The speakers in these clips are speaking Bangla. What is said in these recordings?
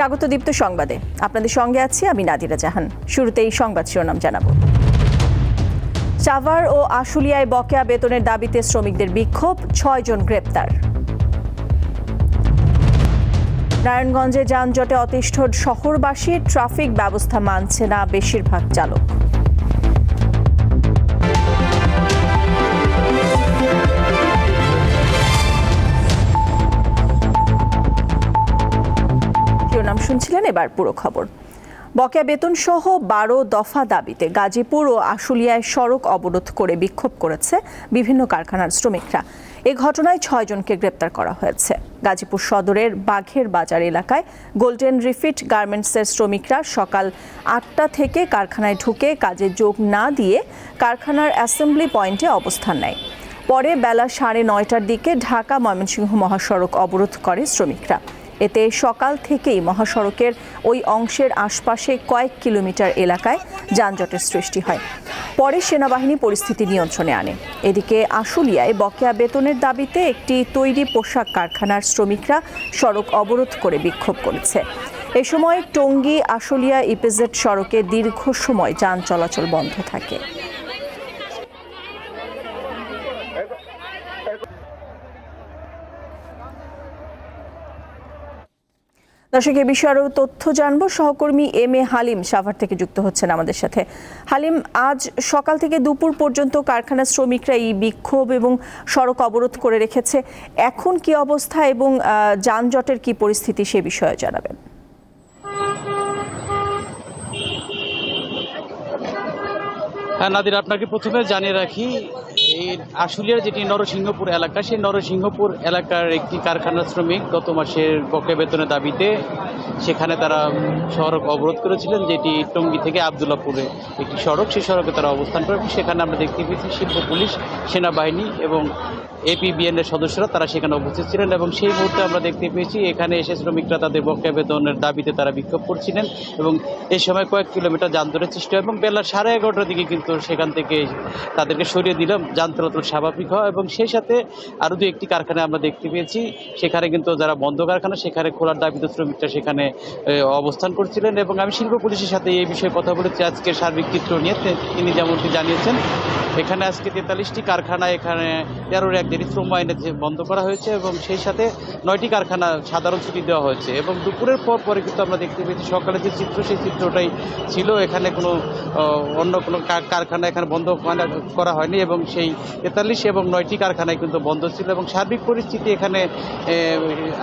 স্বাগত দীপ্ত সংবাদে। আপনাদের সঙ্গে আছি আমি নাদিরা জাহান। শুরুতেই সংবাদ শিরোনাম জানাব। চাভার ও আশুলিয়ায় বকেয়া বেতনের দাবিতে শ্রমিকদের বিক্ষোভ, ছয় জন গ্রেপ্তার। নারায়ণগঞ্জে যানজটে অতিষ্ঠ শহরবাসী, ট্রাফিক ব্যবস্থা মানছে না বেশিরভাগ চালক। শুনছিলেন এবার পুরো খবর। বকেয়া বেতন সহ বারো দফা দাবিতে গাজীপুর ও আশুলিয়ায় সড়ক অবরোধ করে বিক্ষোভ করেছে বিভিন্ন কারখানার শ্রমিকরা। এ ঘটনায় ছয়জনকে গ্রেপ্তার করা হয়েছে। গাজীপুর সদরের বাঘের বাজার এলাকায় গোল্ডেন রিফিট গার্মেন্টসের শ্রমিকরা সকাল আটটা থেকে কারখানায় ঢুকে কাজে যোগ না দিয়ে কারখানার অ্যাসেম্বলি পয়েন্টে অবস্থান নেয়। পরে বেলা সাড়ে নয়টার দিকে ঢাকা ময়মনসিংহ মহাসড়ক অবরোধ করে শ্রমিকরা। এতে সকাল থেকেই মহাসড়কের ওই অংশের আশপাশে কয়েক কিলোমিটার এলাকায় যানজটের সৃষ্টি হয়। পরে সেনাবাহিনী পরিস্থিতি নিয়ন্ত্রণে আনে। এদিকে আশুলিয়ায় বকেয়া বেতনের দাবিতে একটি তৈরি পোশাক কারখানার শ্রমিকরা সড়ক অবরোধ করে বিক্ষোভ করেছে। এ সময় টঙ্গী, আশুলিয়া, ইপিজেড সড়কে দীর্ঘ সময় যান চলাচল বন্ধ থাকে। দর্শক, এ বিষয়ে আরও তথ্য জানব। সহকর্মী এম এ হালিম সাভার থেকে যুক্ত হচ্ছেন আমাদের সাথে। হালিম, আজ সকাল থেকে দুপুর পর্যন্ত কারখানার শ্রমিকরা এই বিক্ষোভ এবং সড়ক অবরোধ করে রেখেছে। এখন কি অবস্থা এবং যানজটের কি পরিস্থিতি সে বিষয়ে জানাবেন। হ্যাঁ নাদির, আপনাকে প্রথমে জানিয়ে রাখি এই আশুলিয়ার যেটি নরসিংহপুর এলাকা, সেই নরসিংহপুর এলাকার একটি কারখানার শ্রমিক গত মাসের বকেয়া বেতনের দাবিতে সেখানে তারা সড়ক অবরোধ করেছিলেন, যেটি টঙ্গী থেকে আবদুল্লাপুরে একটি সড়ক, সেই সড়কে তারা অবস্থান করে সেখানে আমরা দেখতে পেয়েছি শিল্প পুলিশ, সেনাবাহিনী এবং এপিবিএন এর সদস্যরা তারা সেখানে উপস্থিত ছিলেন এবং সেই মুহূর্তে আমরা দেখতে পেয়েছি এখানে এসে শ্রমিকরা তাদের বকেয়া বেতনের দাবিতে তারা বিক্ষোভ করছিলেন এবং এই সময় কয়েক কিলোমিটার যানজটের সৃষ্টি হয় এবং বেলা সাড়ে এগারোটার দিকে কিন্তু সেখান থেকে তাদেরকে সরিয়ে দিলাম। যান চলাচল স্বাভাবিক হয় এবং সেই সাথে আরও দু একটি কারখানা আমরা দেখতে পেয়েছি। সেখানে কিন্তু যারা বন্ধ কারখানা, সেখানে খোলার দাবিতে শ্রমিকরা সেখানে অবস্থান করছিলেন এবং আমি শিল্প পুলিশের সাথে এই বিষয়ে কথা বলেছি। আজকে সার্বিক চিত্র নিয়ে তিনি যেমনটি জানিয়েছেন, এখানে আজকে তেতাল্লিশটি কারখানা, এখানে তেরোর এক দেরি শ্রম আইনে বন্ধ করা হয়েছে এবং সেই সাথে নয়টি কারখানা সাধারণ ছুটি দেওয়া হয়েছে এবং দুপুরের পর পরে কিন্তু আমরা দেখতে পেয়েছি সকালে যে চিত্র, সেই চিত্রটাই ছিল। এখানে কোনো অন্য কোনো কারখানা এখানে বন্ধ করা হয়নি এবং সেই তেতাল্লিশ এবং নয়টি কারখানায় কিন্তু বন্ধ ছিল এবং সার্বিক পরিস্থিতি এখানে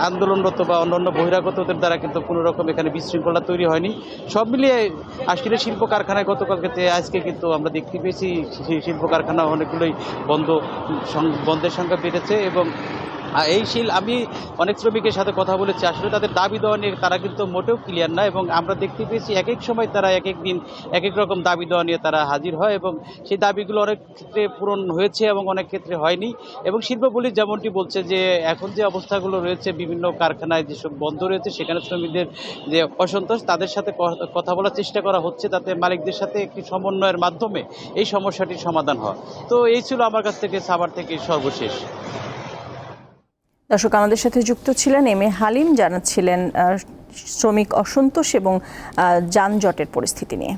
আন্দোলনরত বা অন্যান্য বহিরাগতদের দ্বারা কিন্তু কোনো রকম এখানে বিশৃঙ্খলা তৈরি হয়নি। সব মিলিয়ে আসলে শিল্প কারখানায় গতকালকে আজকে কিন্তু আমরা দেখতে পেয়েছি শিল্প কারখানা অনেকগুলোই বন্ধ বন্ধের সংখ্যা বেড়েছে এবং এই শিল, আমি অনেক শ্রমিকের সাথে কথা বলেছি, আসলে তাদের দাবি দেওয়া নিয়ে তারা কিন্তু মোটেও ক্লিয়ার না এবং আমরা দেখতে পেয়েছি এক এক সময় তারা এক এক দিন এক এক রকম দাবি দেওয়া নিয়ে তারা হাজির হয় এবং সেই দাবিগুলো অনেক ক্ষেত্রে পূরণ হয়েছে এবং অনেক ক্ষেত্রে হয়নি এবং শিল্প পুলিশ যেমনটি বলছে যে এখন যে অবস্থাগুলো রয়েছে, বিভিন্ন কারখানায় যেসব বন্ধ রয়েছে, সেখানে শ্রমিকদের যে অসন্তোষ, তাদের সাথে কথা বলার চেষ্টা করা হচ্ছে তাতে মালিকদের সাথে একটি সমন্বয়ের মাধ্যমে এই সমস্যাটির সমাধান হয়। তো এই ছিল আমার কাছ থেকে সাভার থেকে সর্বশেষ। দর্শক, আমাদের সাথে যুক্ত ছিলেন এম এ হালিম, জানাচ্ছিলেন শ্রমিক অসন্তোষ এবং যানজটের পরিস্থিতি নিয়ে।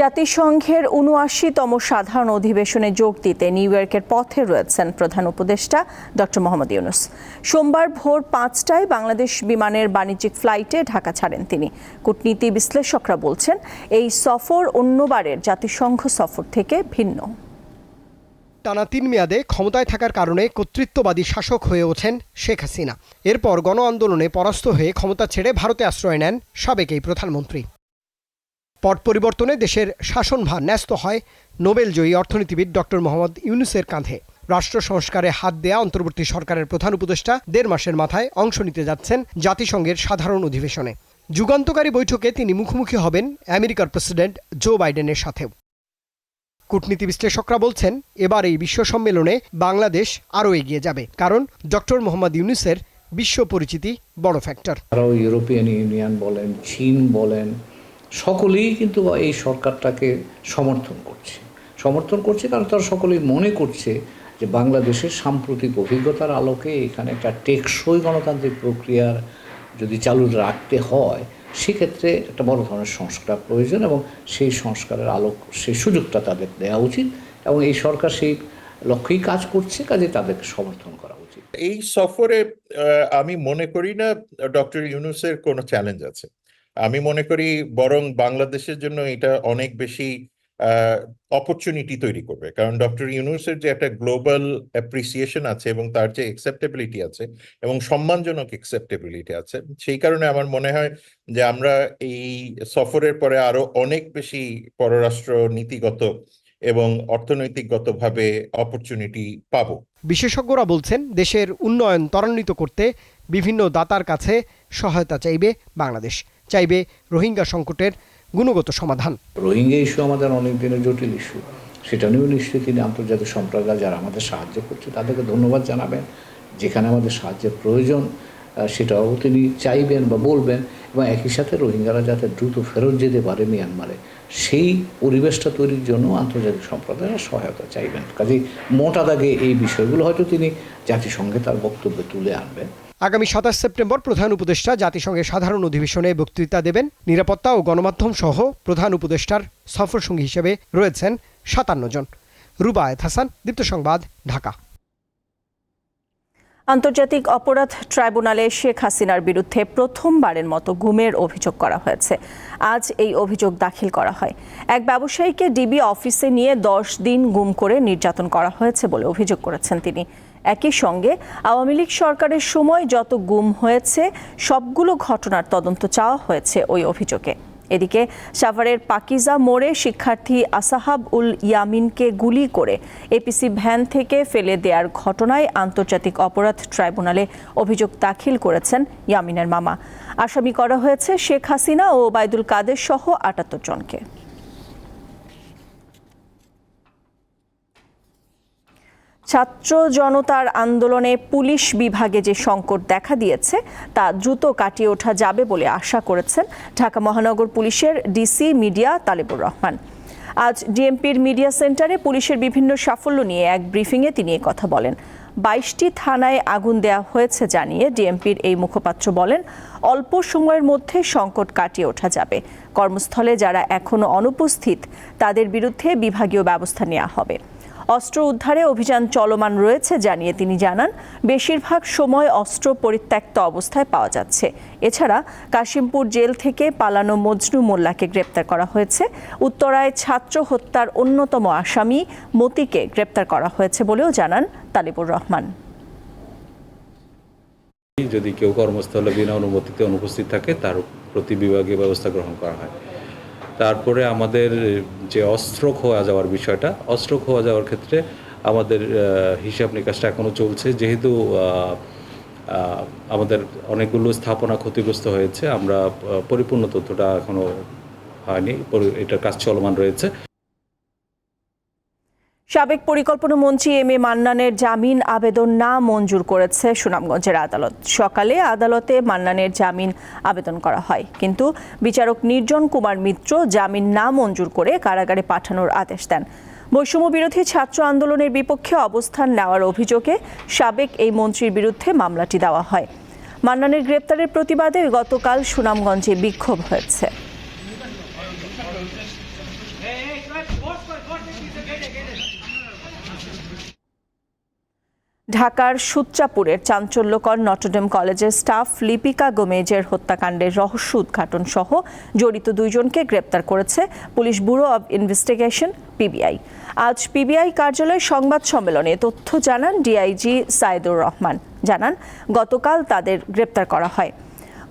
জাতিসংঘের উনআশিতম সাধারণ অধিবেশনে যোগ দিতে নিউ ইয়র্কের পথে রয়েছেন প্রধান উপদেষ্টা ডক্টর মোহাম্মদ ইউনুস। সোমবার ভোর পাঁচটায় বাংলাদেশ বিমানের বাণিজ্যিক ফ্লাইটে ঢাকা ছাড়েন তিনি। কূটনীতি বিশ্লেষকরা বলছেন, এই সফর অন্যবারের জাতিসংঘ সফর থেকে ভিন্ন। টানা তিন মেয়াদে ক্ষমতায় থাকার কারণে কর্তৃত্ববাদী শাসক হয়ে ওঠেন শেখ হাসিনা। এরপর গণ আন্দোলনে পরাস্ত হয়ে ক্ষমতা ছেড়ে ভারতে আশ্রয় নেন সাবেক এই প্রধানমন্ত্রী। পট পরিবর্তনে দেশের শাসনভার ন্যস্ত হয় নোবেলজয়ী অর্থনীতিবিদ ডক্টর মোহাম্মদ ইউনুসের কাঁধে। রাষ্ট্র সংস্কারে হাত দেয়া অন্তর্বর্তী সরকারের প্রধান উপদেষ্টা দেড় মাসের মাথায় অংশ নিতে যাচ্ছেন জাতিসংঘের সাধারণ অধিবেশনে। যুগান্তকারী বৈঠকে তিনি মুখোমুখি হবেন আমেরিকার প্রেসিডেন্ট জো বাইডেনের সাথেও। কূটনীতি বিশ্লেষকরা বলছেন, এবার এই বিশ্ব সম্মেলনে বাংলাদেশ আরও এগিয়ে যাবে, কারণ ডক্টর মোহাম্মদ ইউনুসের বিশ্ব পরিচিতি বড় ফ্যাক্টর আরও ইউরোপিয়ান ইউনিয়ন বলেন, চীন বলেন, সকলেই কিন্তু এই সরকারটাকে সমর্থন করছে। সমর্থন করছে কারণ তারা সকলেই মনে করছে যে বাংলাদেশের সাম্প্রতিক অভিজ্ঞতার আলোকে এখানে একটা টেকসই গণতান্ত্রিক প্রক্রিয়ার যদি চালু রাখতে হয় সেক্ষেত্রে একটা বড় ধরনের সংস্কার প্রয়োজন এবং সেই সংস্কারের আলোক, সেই সুযোগটা তাদের দেওয়া উচিত এবং এই সরকার সেই লক্ষ্যেই কাজ করছে, কাজে তাদেরকে সমর্থন করা উচিত। এই সফরে আমি মনে করি না ডক্টর ইউনুসের কোনো চ্যালেঞ্জ আছে। আমি মনে করি বরং বাংলাদেশের জন্য এটা অনেক বেশি অপরচুনিটি তৈরি করবে। কারণ ডক্টর ইউনুসের যে একটা গ্লোবাল অ্যাপ্রিসিয়েশন আছে এবং তার যে অ্যাকসেপ্টেবিলিটি আছে এবং সম্মানজনক অ্যাকসেপ্টেবিলিটি আছে, সেই কারণে আমার মনে হয় যে আমরা এই সফরের পরে আরও অনেক বেশি পররাষ্ট্র নীতিগত এবং অর্থনৈতিকগতভাবে অপরচুনিটি পাব। বিশেষজ্ঞরা বলছেন দেশের উন্নয়ন ত্বরান্বিত করতে বিভিন্ন দাতার কাছে সহায়তা চাইবে বাংলাদেশ। চাইবে রোহিঙ্গা সংকটের গুণগত সমাধান। রোহিঙ্গা ইস্যু আমাদের অনেক দিনের জটিল ইস্যু সেটা নিয়েও নিশ্চয়ই তিনি আন্তর্জাতিক সম্প্রদায় যারা আমাদের সাহায্য করছে, তাদেরকে ধন্যবাদ জানাবেন। যেখানে আমাদের সাহায্যের প্রয়োজন সেটাও তিনি চাইবেন বা বলবেন। এবং একই সাথে রোহিঙ্গারা যাতে দ্রুত ফেরত যেতে পারে মিয়ানমারে, সেই পরিবেশটা তৈরির জন্য আন্তর্জাতিক সম্প্রদায়ের সহায়তা চাইবেন। কাজেই মোটা দাগে এই বিষয়গুলো হয়তো তিনি জাতিসংঘে তার বক্তব্যে তুলে আনবেন। আগামী সাতাশ সেপ্টেম্বর প্রধান উপদেষ্টা জাতিসংঘের সাধারণ অধিবেশনে বক্তৃতা দেবেন। নিরাপত্তা ও গণমাধ্যম সহ প্রধান উপদেষ্টার সফরসঙ্গী হিসেবে রয়েছেন সাতান্ন জন। রুবায়েত হাসান, দীপ্ত সংবাদ, ঢাকা। আন্তর্জাতিক অপরাধ ট্রাইব্যুনালে শেখ হাসিনার বিরুদ্ধে প্রথমবারের মতো গুমের অভিযোগ করা হয়েছে। আজ এই অভিযোগ দাখিল করা হয়। এক ব্যবসায়ীকে ডিবি অফিসে নিয়ে দশ দিন গুম করে নির্যাতন করা হয়েছে বলে অভিযোগ করেছেন তিনি। একই সঙ্গে আওয়ামী লীগ সরকারের সময় যত গুম হয়েছে, সবগুলো ঘটনার তদন্ত চাওয়া হয়েছে ওই অভিযোগে। এদিকে সাভারের পাকিজা মোড়ে শিক্ষার্থী আসাহাব উল ইয়ামিনকে গুলি করে এপিসি ভ্যান থেকে ফেলে দেওয়ার ঘটনায় আন্তর্জাতিক অপরাধ ট্রাইব্যুনালে অভিযোগ দাখিল করেছেন ইয়ামিনের মামা। আসামি করা হয়েছে শেখ হাসিনা ও ওবায়দুল কাদের সহ আটাত্তর জনকে। ছাত্র জনতার আন্দোলনে পুলিশ বিভাগে যে সংকট দেখা দিয়েছে, তা দ্রুত কাটিয়ে ওঠা যাবে বলে আশা করেছেন ঢাকা মহানগর পুলিশের ডিসি মিডিয়া তালেবুর রহমান। আজ ডিএমপির মিডিয়া সেন্টারে পুলিশের বিভিন্ন সাফল্য নিয়ে এক ব্রিফিংয়ে তিনি কথা বলেন। বাইশটি থানায় আগুন দেওয়া হয়েছে জানিয়ে ডিএমপির এই মুখপাত্র বলেন, অল্প সময়ের মধ্যে সংকট কাটিয়ে ওঠা যাবে। কর্মস্থলে যারা এখনও অনুপস্থিত, তাদের বিরুদ্ধে বিভাগীয় ব্যবস্থা নেওয়া হবে। অস্ত্র উদ্ধারে অভিযান চলমান রয়েছে জানিয়ে তিনি জানান, বেশিরভাগ সময় অস্ত্র পরিত্যক্ত অবস্থায় পাওয়া যাচ্ছে। এছাড়া কাশিমপুর জেল থেকে পালানো মজনু মোল্লাকে গ্রেপ্তার করা হয়েছে। উত্তরায় ছাত্র হত্যার অন্যতম আসামি মতিকে গ্রেপ্তার করা হয়েছে বলেও জানান তালিবুর রহমান। যদি কেউ কর্মস্থলে বিনা অনুমতিতে অনুপস্থিত থাকে, তার প্রতি বিভাগীয় ব্যবস্থা গ্রহণ করা হয়। তারপরে আমাদের যে অস্ত্র খোয়া যাওয়ার বিষয়টা, অস্ত্র খোয়া যাওয়ার ক্ষেত্রে আমাদের হিসাব নিকাশটা এখনও চলছে। যেহেতু আমাদের অনেকগুলো স্থাপনা ক্ষতিগ্রস্ত হয়েছে, আমরা পরিপূর্ণ তথ্যটা এখনও হয়নি এটার কাজ চলমান রয়েছে। সাবেক পরিকল্পনা মন্ত্রী এম এ মান্নানের জামিন আবেদন না মঞ্জুর করেছে সুনামগঞ্জের আদালত। সকালে আদালতে মান্নানের জামিন আবেদন করা হয়। কিন্তু বিচারক নির্জন কুমার মিত্র জামিন না মঞ্জুর করে কারাগারে পাঠানোর আদেশ দেন। বৈষম্য বিরোধী ছাত্র আন্দোলনের বিপক্ষে অবস্থান নেওয়ার অভিযোগে সাবেক এই মন্ত্রীর বিরুদ্ধে মামলাটি দেওয়া হয়। মান্নানের গ্রেপ্তারের প্রতিবাদে গতকাল সুনামগঞ্জে বিক্ষোভ হয়েছে। ঢাকার সুচ্চাপুরের চাঞ্চল্যকর নটরডেম কলেজের স্টাফ লিপিকা গোমেজের হত্যাকাণ্ডের রহস্য উদ্ঘাটন সহ জড়িত দুইজনকে গ্রেপ্তার করেছে police bureau of investigation, PBI. আজ পিবিআই কার্যালয়ে সংবাদ সম্মেলনে তথ্য জানান ডিআইজি সাইদুর রহমান। জানান, গতকাল তাদের গ্রেপ্তার করা হয়।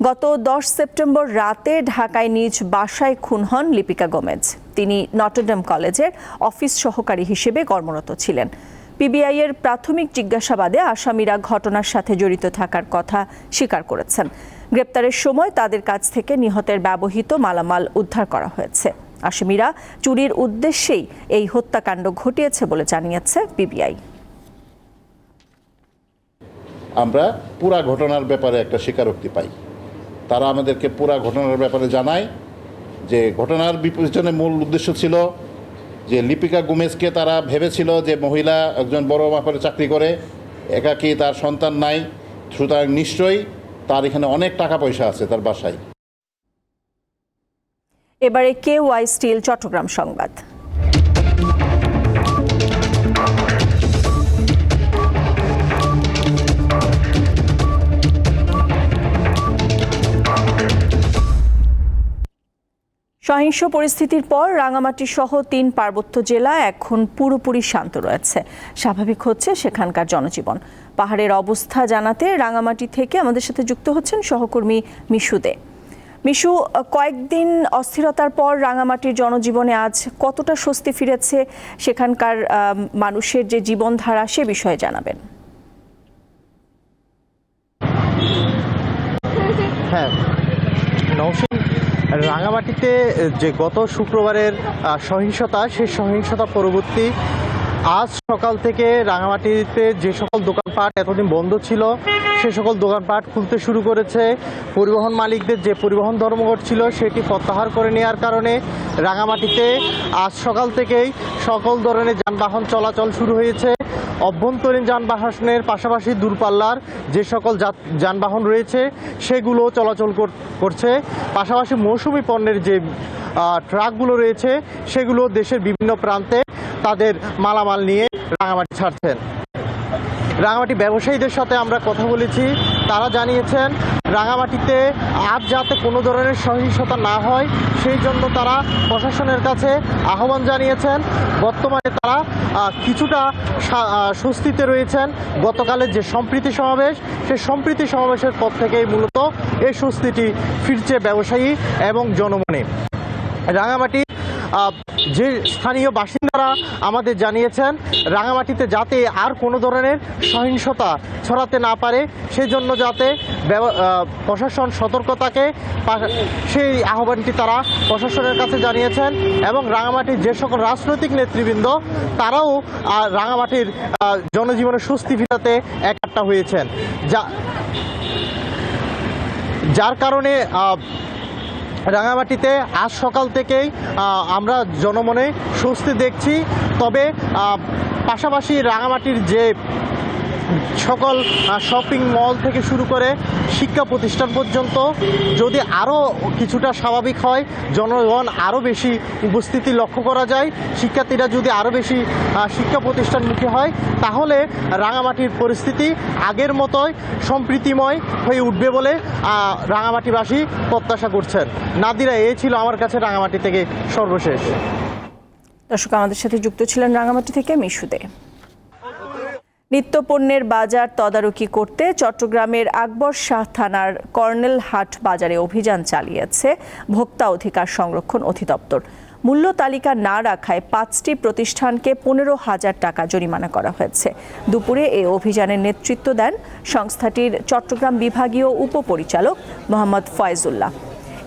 গত দশ সেপ্টেম্বর রাতে ঢাকায় নিজ বাসায় খুন হন লিপিকা গোমেজ। তিনি নটরডেম কলেজের অফিস সহকারী হিসেবে কর্মরত ছিলেন। পিবিআই এর প্রাথমিক জিজ্ঞাসাবাদে আসামিরা ঘটনার সাথে জড়িত থাকার কথা স্বীকার করেছেন। গ্রেপ্তারের সময় তাদের কাছ থেকে নিহতের ব্যবহৃত মালামাল উদ্ধার করা হয়েছে। আসামিরা চুরির উদ্দেশ্যেই এই হত্যাকাণ্ড ঘটিয়েছে বলে জানিয়েছে পিবিআই। আমরা পুরা ঘটনার ব্যাপারে একটা স্বীকারোক্তি পাই। তারা আমাদেরকে পুরা ঘটনার ব্যাপারে জানায় যে ঘটনার বিপরীতনে মূল উদ্দেশ্য ছিল যে লিপিকা গুমেজকে তারা ভেবেছিল যে মহিলা একজন বড় মাপের চাকরি করে, একাকী তার সন্তান নাই, সুতরাং নিশ্চয়ই তার এখানে অনেক টাকা পয়সা আছে তার বাসায়। এবারে কে ওয়াই স্টিল, চট্টগ্রাম সংবাদ। সহিংস পরিস্থিতির পর রাঙামাটি সহ তিন পার্বত্য জেলা এখন পুরোপুরি শান্ত রয়েছে। স্বাভাবিক হচ্ছে সেখানকার জনজীবন। পাহাড়ের অবস্থা জানাতে রাঙামাটি থেকে আমাদের সাথে যুক্ত হচ্ছেন সহকর্মী মিশু দে। মিশু, কয়েকদিন অস্থিরতার পর রাঙামাটির জনজীবনে আজ কতটা স্বস্তি ফিরেছে সেখানকার মানুষের যে জীবনধারা সে বিষয়ে জানাবেন। হ্যাঁ রাঙামাটিতে যে গত শুক্রবারের সহিংসতা, সেই সহিংসতা পরবর্তী আজ সকাল থেকে রাঙামাটিতে যে সকল দোকানপাট এতদিন বন্ধ ছিল, সে সকল দোকানপাট খুলতে শুরু করেছে। পরিবহন মালিকদের যে পরিবহন ধর্মঘট ছিল, সেটি প্রত্যাহার করে নেওয়ার কারণে রাঙামাটিতে আজ সকাল থেকেই সকল ধরনের যানবাহন চলাচল শুরু হয়েছে। অভ্যন্তরীণ যানবাহনের পাশাপাশি দূরপাল্লার যে সকল যানবাহন রয়েছে, সেগুলো চলাচল কর- করছে। পাশাপাশি মৌসুমি পণ্যের যে ট্রাকগুলো রয়েছে, সেগুলো দেশের বিভিন্ন প্রান্তে তাদের মালামাল নিয়ে রাঙামাটি ছাড়ছেন। রাঙামাটি ব্যবসায়ীদের সাথে আমরা কথা বলেছি। তারা জানিয়েছেন, রাঙামাটিতে আজ যাতে কোনো ধরনের সহিংসতা না হয়, সেই জন্য তারা প্রশাসনের কাছে আহ্বান জানিয়েছেন। বর্তমানে তারা কিছুটা স্বস্তিতে রয়েছেন। গতকালের যে সম্প্রীতি সমাবেশ, সেই সম্প্রীতি সমাবেশের পর থেকেই মূলত এই স্বস্তিটি ফিরছে ব্যবসায়ী এবং জনমনে। রাঙামাটি যে স্থানীয় বাসিন্দারা আমাদের জানিয়েছেন, রাঙামাটিতে যাতে আর কোনো ধরনের সহিংসতা ছড়াতে না পারে, সেজন্য যাতে ব্যব- প্রশাসন সতর্কতাকে সেই আহ্বানটি তারা প্রশাসনের কাছে জানিয়েছেন এবং রাঙামাটির যে সকল রাজনৈতিক নেতৃবৃন্দ, তারাও রাঙামাটির জনজীবনে স্বস্তি ফিরাতে একাট্টা হয়েছেন। যা যার কারণে রাঙামাটিতে আজ সকাল থেকেই আমরা জনমনে স্বস্তি দেখছি। তবে পাশাপাশি রাঙামাটির যে সকল শপিং মল থেকে শুরু করে শিক্ষা প্রতিষ্ঠান পর্যন্ত যদি আরও কিছুটা স্বাভাবিক হয়, জনগণ আরও বেশি উপস্থিতি লক্ষ্য করা যায়। শিক্ষার্থীরা যদি আরও বেশি শিক্ষা প্রতিষ্ঠানমুখী হয়, তাহলে রাঙামাটির পরিস্থিতি আগের মতোই সম্প্রীতিময় হয়ে উঠবে বলে রাঙামাটিবাসী প্রত্যাশা করছেন। নাদিরা, এ ছিল আমার কাছে রাঙামাটি থেকে সর্বশেষ। দর্শক, আমাদের সাথে যুক্ত ছিলেন রাঙামাটি থেকে মিশুদে। নিত্যপণ্যের বাজার তদারকি করতে চট্টগ্রামের আকবর শাহ থানার কর্নেল হাট বাজারে অভিযান চালিয়েছে ভোক্তা অধিকার সংরক্ষণ অধিদপ্তর। মূল্য তালিকা না রাখায় পাঁচটি প্রতিষ্ঠানকে পনেরো হাজার টাকা জরিমানা করা হয়েছে। দুপুরে এই অভিযানের নেতৃত্ব দেন সংস্থাটির চট্টগ্রাম বিভাগীয় উপপরিচালক মোহাম্মদ ফয়জুল্লাহ।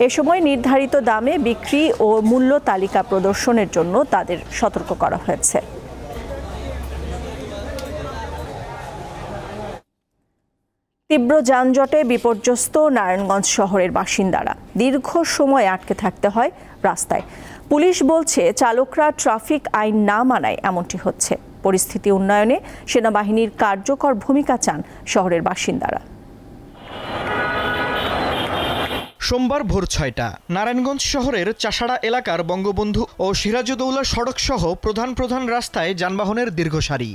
এ সময় নির্ধারিত দামে বিক্রি ও মূল্য তালিকা প্রদর্শনের জন্য তাদের সতর্ক করা হয়েছে। তীব্র যানজটে বিপর্যস্ত নারায়ণগঞ্জ শহরের বাসিন্দারা। দীর্ঘ সময় আটকে থাকতে হয় রাস্তায়। পুলিশ বলছে, চালকরা ট্রাফিক আইন না মানায় এমনটি হচ্ছে। পরিস্থিতি উন্নয়নে সেনাবাহিনীর কার্যকর ভূমিকা চান শহরের বাসিন্দারা। সোমবার ভোর ছয়টা, নারায়ণগঞ্জ শহরের চাষাড়া এলাকার বঙ্গবন্ধু ও সিরাজউদৌলা সড়ক সহ প্রধান প্রধান রাস্তায় যানবাহনের দীর্ঘ সারি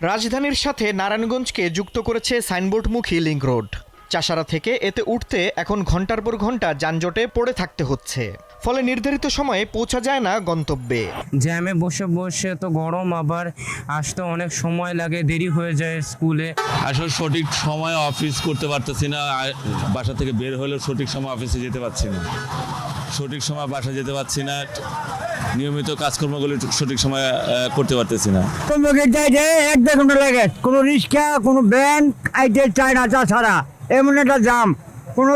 রাজধানীর সাথে নারায়ণগঞ্জকে যুক্ত করেছে সাইনবোর্ডমুখী লিঙ্ক রোড। চাষারা থেকে এতে উঠতে এখন ঘণ্টার পর ঘণ্টা যানজটে পড়ে থাকতে হচ্ছে। ফলে নির্ধারিত সময়ে পৌঁছা যায় না গন্তব্যে। জ্যামে বসে বসে তো গরম আবার আসতে অনেক সময় লাগে দেরি হয়ে যায় স্কুলে। আসলে সঠিক সময় অফিস করতে পারতেছি না বাসা থেকে বের হলেও সঠিক সময় অফিসে যেতে পারছি না। সঠিক সময় বাসা যেতে পারছি না। নিয়মিত কাজকর্মগুলো সঠিক সময় করতে পারতেছি না। এক দেড় ঘণ্টা লাগে। কোনো রিক্সা কোনো ব্যান আইতে চায় না তাছাড়া এমন একটা জাম। কোনো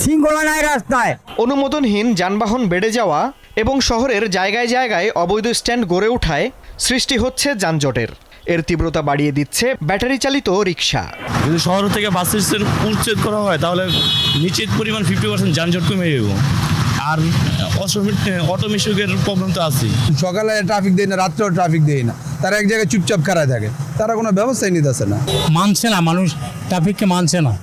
শৃঙ্খলা নাই রাস্তায়। অনুমোদনহীন যানবাহন বেড়ে যাওয়া এবং শহরের জায়গায় জায়গায় অবৈধ স্ট্যান্ড গড়ে ওঠায় সৃষ্টি হচ্ছে যানজটের। এর তীব্রতা বাড়িয়ে দিচ্ছে ব্যাটারি চালিত রিক্সা। যদি শহর থেকে বাস উচ্ছেদ করা হয় তাহলে নিশ্চিত পরিমাণ ফিফটি পার্সেন্ট যানজট কমে যাব। আর অটো মিশুকের প্রবলেম তো আছেই। সকালে ট্রাফিক দেয় না রাত্রেও ট্রাফিক দেয় না। তারা এক জায়গায় চুপচাপ খাড়া থাকে। তারা কোনো ব্যবস্থাই নিতেছে না। মানছে না মানুষ ট্রাফিককে মানছে না।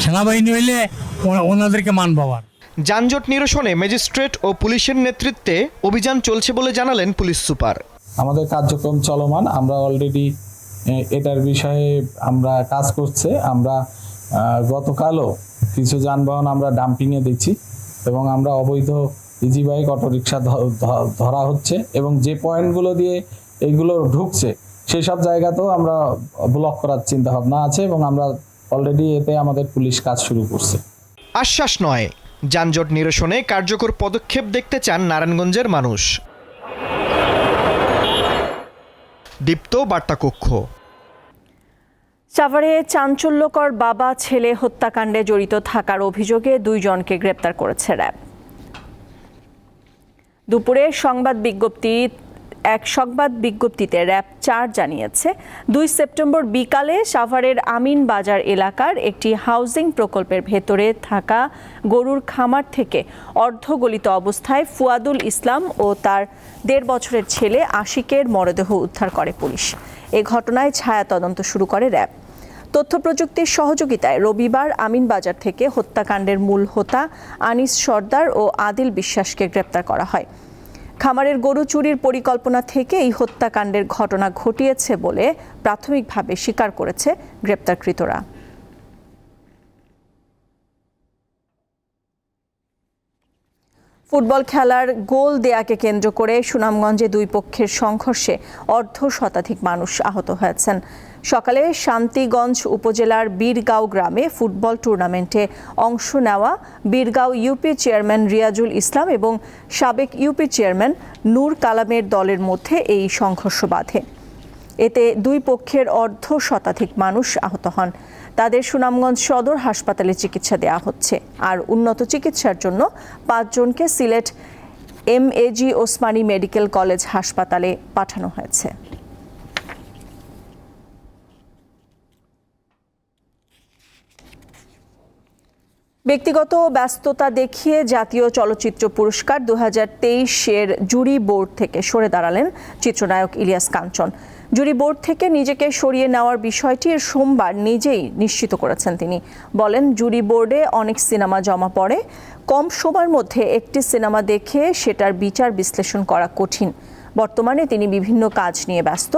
সেনাবাহিনী হইলে ওনা- ওনাদেরকে মান পাওয়ার যানজট নিরসনে ম্যাজিস্ট্রেট ও পুলিশের নেতৃত্বে অভিযান চলছে বলে জানালেন পুলিশ সুপার। আমাদের কার্যক্রম চলমান আমরা অলরেডি এটার বিষয়ে আমরা কাজ করছে। আমরা গতকালও কিছু যানবাহন আমরা ডাম্পিংয়ে দিচ্ছি এবং আমরা অবৈধ ইজি বাইক অটোরিকশা ধরা হচ্ছে এবং যে পয়েন্টগুলো দিয়ে এইগুলো ঢুকছে, সেই সব জায়গাতেও আমরা ব্লক করার চিন্তা ভাবনা আছে এবং আমরা অলরেডি এতে আমাদের পুলিশ কাজ শুরু করছে। আশ্বাস নয়, যানজট নিরসনে কার্যকর পদক্ষেপ দেখতে চান নারায়ণগঞ্জের মানুষ। দীপ্ত বার্তা কক্ষ সাভারে চাঞ্চল্যকর বাবা, ছেলে হত্যাকাণ্ডে জড়িত থাকার অভিযোগে দুইজনকে গ্রেপ্তার করেছে র্যাব। দুপুরে সংবাদ বিজ্ঞপ্তি, এক সংবাদ বিজ্ঞপ্তিতে র্যাব চার জানিয়েছে, দুই সেপ্টেম্বর বিকালে সাভারের আমিন বাজার এলাকার একটি হাউজিং প্রকল্পের ভেতরে থাকা গরুর খামার থেকে অর্ধগলিত অবস্থায় ফুয়াদুল ইসলাম ও তার দেড় বছরের ছেলে আশিকের মরদেহ উদ্ধার করে পুলিশ। এ ঘটনায় ছায়া তদন্ত শুরু করে র্যাব। তথ্য প্রযুক্তির সহযোগিতায় রবিবার আমিনবাজার থেকে হত্যাকাণ্ডের মূল হোতা আনিস সর্দার ও আদিল বিশ্বাসকে গ্রেপ্তার করা হয়। খামারের গরু চুরির পরিকল্পনা থেকে এই হত্যাকাণ্ডের ঘটনা ঘটিয়েছে বলে প্রাথমিকভাবে স্বীকার করেছে গ্রেপ্তারকৃতরা। ফুটবল খেলার গোল দেয়াকে কেন্দ্র করে সুনামগঞ্জে দুই পক্ষের সংঘর্ষে অর্ধ শতাধিক মানুষ আহত হয়েছেন। সকালে শান্তিগঞ্জ উপজেলার বীরগাঁও গ্রামে ফুটবল টুর্নামেন্টে অংশ নেওয়া বীরগাঁও ইউপি চেয়ারম্যান রিয়াজুল ইসলাম এবং সাবেক ইউপি চেয়ারম্যান নূর কালামের দলের মধ্যে এই সংঘর্ষ বাধে। এতে দুই পক্ষের অর্ধ শতাধিক মানুষ আহত হন। তাদের সুনামগঞ্জ সদর হাসপাতালে চিকিৎসা দেওয়া হচ্ছে। আর উন্নত চিকিৎসার জন্য পাঁচজনকে Sylhet M AG Osmani medical college হাসপাতালে পাঠানো হয়েছে। ব্যক্তিগত ব্যস্ততা দেখিয়ে জাতীয় চলচ্চিত্র পুরস্কার দু এর জুরি বোর্ড থেকে সরে দাঁড়ালেন চিত্রনায়ক ইলিয়াস কাঞ্চন। জুরি বোর্ড থেকে নিজেকে সরিয়ে নেওয়ার বিষয়টি সোমবার নিজেই নিশ্চিত করেছেন তিনি। বলেন, জুরি বোর্ডে অনেক সিনেমা জমা পড়ে, কম সময়ের মধ্যে একটি সিনেমা দেখে সেটার বিচার বিশ্লেষণ করা কঠিন। বর্তমানে তিনি বিভিন্ন কাজ নিয়ে ব্যস্ত,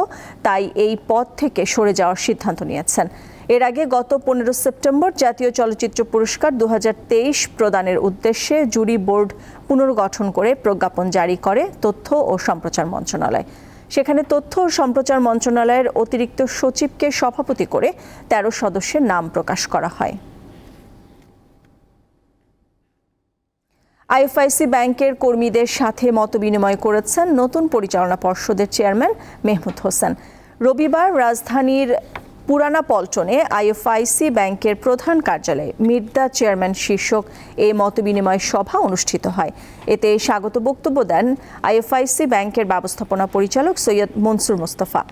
তাই এই পদ থেকে সরে যাওয়ার সিদ্ধান্ত নিয়েছেন। এর আগে গত পনেরো সেপ্টেম্বর জাতীয় চলচ্চিত্র পুরস্কার দু হাজার তেইশ প্রদানের উদ্দেশ্যে জুরি বোর্ড পুনর্গঠন করে প্রজ্ঞাপন জারি করে তথ্য ও সম্প্রচার মন্ত্রণালয়। সেখানে তথ্য ও সম্প্রচার মন্ত্রণালয়ের অতিরিক্ত সচিবকে সভাপতি করে তেরো সদস্যের নাম প্রকাশ করা হয়। আইএফআইসি ব্যাংকের কর্মীদের সাথে মতবিনিময় করেছেন নতুন পরিচালনা পর্ষদের চেয়ারম্যান মেহমুদ হোসেন। রবিবার রাজধানীর পুরানা পল্টনে আইএফআইসি ব্যাংকের প্রধান কার্যালয়ে মির্দা চেয়ারম্যান শীর্ষক এ মতবিনিময় সভা অনুষ্ঠিত হয়। এতে স্বাগত বক্তব্য দেন আইএফআইসি ব্যাংকের ব্যবস্থাপনা পরিচালক সৈয়দ মনসুর মোস্তফা।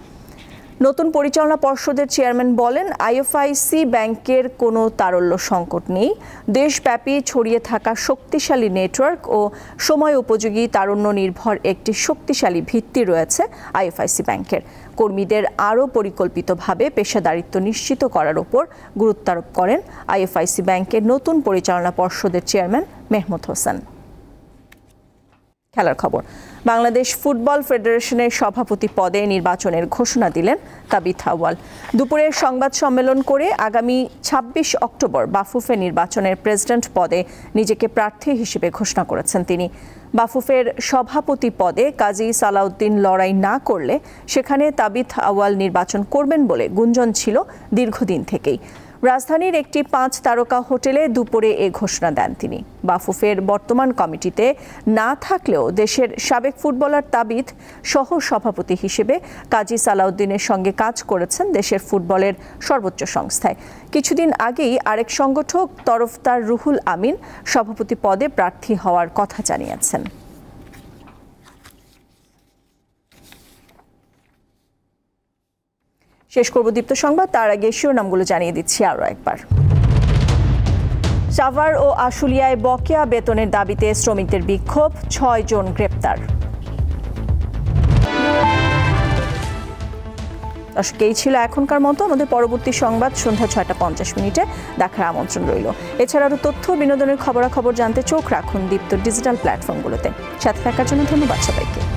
নতুন পরিচালনা পর্ষদের চেয়ারম্যান বলেন, আইএফআইসি ব্যাংকের কোনো তারল্য সংকট নেই। দেশব্যাপী ছড়িয়ে থাকা শক্তিশালী নেটওয়ার্ক ও সময় উপযোগী তারুণ্য নির্ভর একটি শক্তিশালী ভিত্তি রয়েছে আইএফআইসি ব্যাংকের। কর্মীদের আরও পরিকল্পিতভাবে পেশাদারিত্ব নিশ্চিত করার ওপর গুরুত্বারোপ করেন আইএফআইসি ব্যাংকের নতুন পরিচালনা পর্ষদের চেয়ারম্যান মেহমুদ হোসেন। খেলার খবর। বাংলাদেশ ফুটবল ফেডারেশনের সভাপতি পদে নির্বাচনের ঘোষণা দিলেন তাবিথ আওয়াল দুপুরে সংবাদ সম্মেলন করে আগামী ২৬ অক্টোবর বাফুফে নির্বাচনের প্রেসিডেন্ট পদে নিজেকে প্রার্থী হিসেবে ঘোষণা করেছেন তিনি। বাফুফের সভাপতি পদে কাজী সালাউদ্দিন লড়াই না করলে সেখানে তাবিথ আওয়াল নির্বাচন করবেন বলে গুঞ্জন ছিল দীর্ঘদিন থেকেই। রাজধানীর একটি পাঁচ তারকা হোটেলে দুপুরে এ ঘোষণা দেন তিনি। বাফুফের বর্তমান কমিটিতে না থাকলেও দেশের সাবেক ফুটবলার তাবিথ সহ সভাপতি হিসেবে কাজী সালাউদ্দিনের সঙ্গে কাজ করেছেন দেশের ফুটবলের সর্বোচ্চ সংস্থায়। কিছুদিন আগেই আরেক সংগঠক তরফদার রুহুল আমিন সভাপতি পদে প্রার্থী হওয়ার কথা জানিয়েছেন। শেষ করব দীপ্ত সংবাদ, তার আগে শিরোনামগুলো জানিয়ে দিচ্ছি আরও একবার। সাভার ও আশুলিয়ায় বকেয়া বেতনের দাবিতে শ্রমিকদের বিক্ষোভ, ছয় জন গ্রেপ্তার। দর্শক, এই ছিল এখনকার মতো। আমাদের পরবর্তী সংবাদ সন্ধ্যা ছয়টা পঞ্চাশ মিনিটে। দেখার আমন্ত্রণ রইল। এছাড়া আরও তথ্য, বিনোদনের খবরাখবর জানতে চোখ রাখুন দীপ্ত ডিজিটাল প্ল্যাটফর্মগুলোতে। সাথে থাকার জন্য ধন্যবাদ সবাইকে।